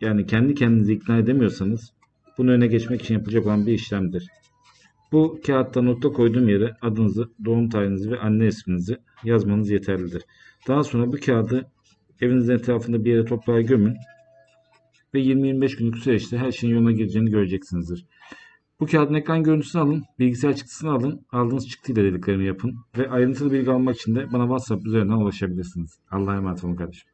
yani kendi kendinizi ikna edemiyorsanız bunu öne geçmek için yapılacak olan bir işlemdir. Bu kağıtta nokta koyduğum yere adınızı, doğum tarihinizi ve anne isminizi yazmanız yeterlidir. Daha sonra bu kağıdı evinizin etrafında bir yere toprağa gömün ve 20-25 günlük süreçte her şeyin yoluna gireceğini göreceksinizdir. Bu kağıdın ekran görüntüsünü alın, bilgisayar çıktısını alın, aldığınız çıktıyla dediklerimi yapın ve ayrıntılı bilgi almak için de bana WhatsApp üzerinden ulaşabilirsiniz. Allah'a emanet olun kardeşim.